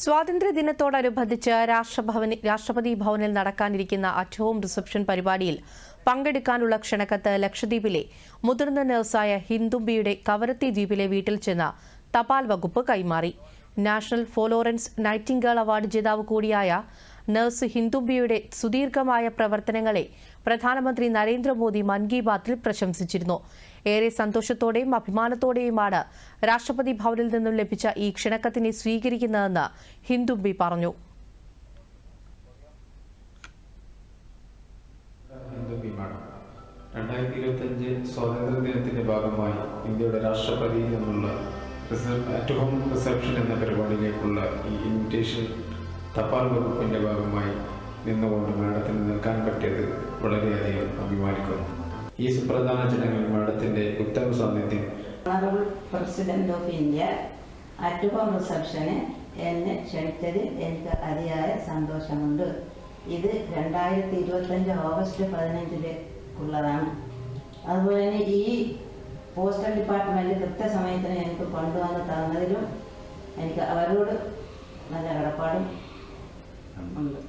സ്വാതന്ത്ര്യ ദിനത്തോടനുബന്ധിച്ച് രാഷ്ട്രഭവനി രാഷ്ട്രപതി ഭവനിൽ നടക്കാനിരിക്കുന്ന അറ്റ് ഹോം റിസപ്ഷൻ പരിപാടിയിൽ പങ്കെടുക്കാനുള്ള ക്ഷണക്കത്ത് ലക്ഷദ്വീപിലെ മുതിർന്ന നഴ്സായ ഹിന്ദുംബിയുടെ കവരത്തി ദ്വീപിലെ വീട്ടിൽ ചെന്ന തപാൽ വകുപ്പ് കൈമാറി. നാഷണൽ ഫോലോറൻസ് നൈറ്റിംഗേൾ അവാർഡ് ജേതാവ് കൂടിയായ നഴ്സ് ഹിന്ദുബിയുടെ സുദീർഘമായ പ്രവർത്തനങ്ങളെ പ്രധാനമന്ത്രി നരേന്ദ്രമോദി മൻ കി ബാത്തിൽ പ്രശംസിച്ചിരുന്നു. ഏറെ സന്തോഷത്തോടെയും അഭിമാനത്തോടെയുമാണ് രാഷ്ട്രപതി ഭവനിൽ നിന്നും ലഭിച്ച ഈ ക്ഷണക്കത്തിനെ സ്വീകരിക്കുന്നതെന്ന് ഹിന്ദുബി പറഞ്ഞു. രണ്ടായിരത്തി ഇരുപത്തഞ്ച് സ്വാതന്ത്ര്യ ദിനത്തിന്റെ ഭാഗമായി ഇന്ത്യയുടെ രാഷ്ട്രപതിയിൽ നിന്നുള്ള അറ്റ് ഹോം റിസപ്ഷൻ എന്ന പരിപാടിയിലേക്കുള്ള ഈ ഇൻവിറ്റേഷൻ തപാൽ വകുപ്പിന്റെ ഭാഗമായി നിന്നുകൊണ്ട് മാഡത്തിന് നിൽക്കാൻ പറ്റിയത് വളരെയധികം അഭിമാനിക്കുന്നു. ഈ സുപ്രധാന ചടങ്ങിൽ മാഡത്തിന്റെ ഉത്തമ സാന്നിധ്യം. President of India at home റിസപ്ഷന് എന്നെ ക്ഷണിച്ചതിൽ എനിക്ക് അതിയായ സന്തോഷമുണ്ട്. ഇത് രണ്ടായിരത്തി ഇരുപത്തഞ്ച് ഓഗസ്റ്റ് പതിനഞ്ചിലേക്കുള്ളതാണ്. അതുപോലെ തന്നെ ഈ പോസ്റ്റൽ ഡിപ്പാർട്ട്മെന്റ് കൃത്യസമയത്തിന് എനിക്ക് കൊണ്ടുവന്ന് തന്നതിലും എനിക്ക് അവരോട് നല്ല കടപ്പാടും Um.